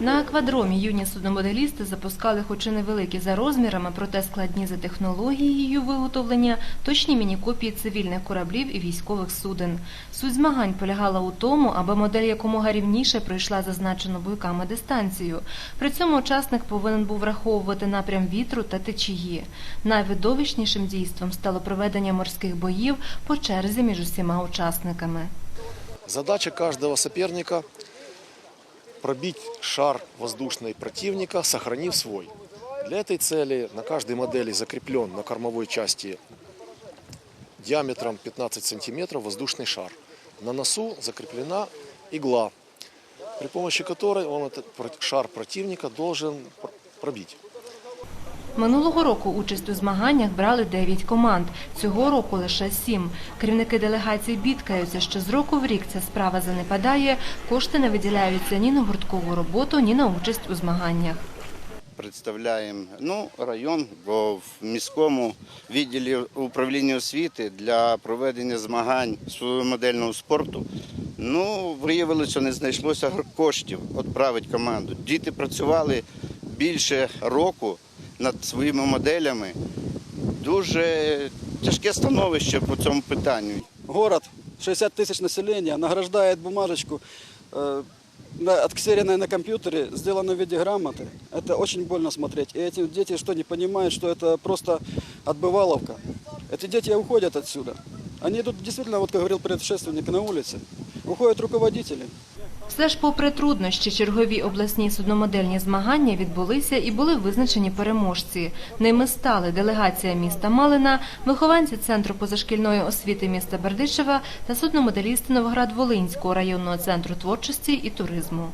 На аквадромі юні судномоделісти запускали хоч і невеликі за розмірами, проте складні за технологією виготовлення, точні міні-копії цивільних кораблів і військових суден. Суть змагань полягала у тому, аби модель якомога рівніше пройшла зазначену бойками дистанцію. При цьому учасник повинен був враховувати напрям вітру та течії. Найвидовищнішим дійством стало проведення морських боїв по черзі між усіма учасниками. Задача каждого соперника пробить шар воздушный противника, сохранив свой. Для этой цели на каждой модели закреплен на кормовой части диаметром 15 сантиметров воздушный шар. На носу закреплена игла, при помощи которой он этот про- шар противника должен пр- пробить. Минулого року участь у змаганнях брали 9 команд, цього року лише 7. Керівники делегацій бідкаються, що з року в рік ця справа занепадає, кошти не виділяються ні на гурткову роботу, ні на участь у змаганнях. Представляємо ну, район, бо в міському відділі управління освіти для проведення змагань модельного спорту ну, виявилося, не знайшлося коштів відправити команду. Діти працювали більше року над своїми моделями. Дуже тяжке становище по цьому питанню. город, 60 тысяч населения, награждает бумажечку, э, на- компьютере, сделанной в виде грамоты. Это очень больно смотреть. И эти дети что, не понимают, что это просто отбываловка? Эти дети уходят отсюда. Они идут действительно, вот как говорил предшественник, на улице. Уходят руководители. Все ж, попри труднощі, чергові обласні судномодельні змагання відбулися і були визначені переможці. Ними стали делегація міста Малина, вихованці Центру позашкільної освіти міста Бердичева та судномоделісти Новоград-Волинського районного центру творчості і туризму.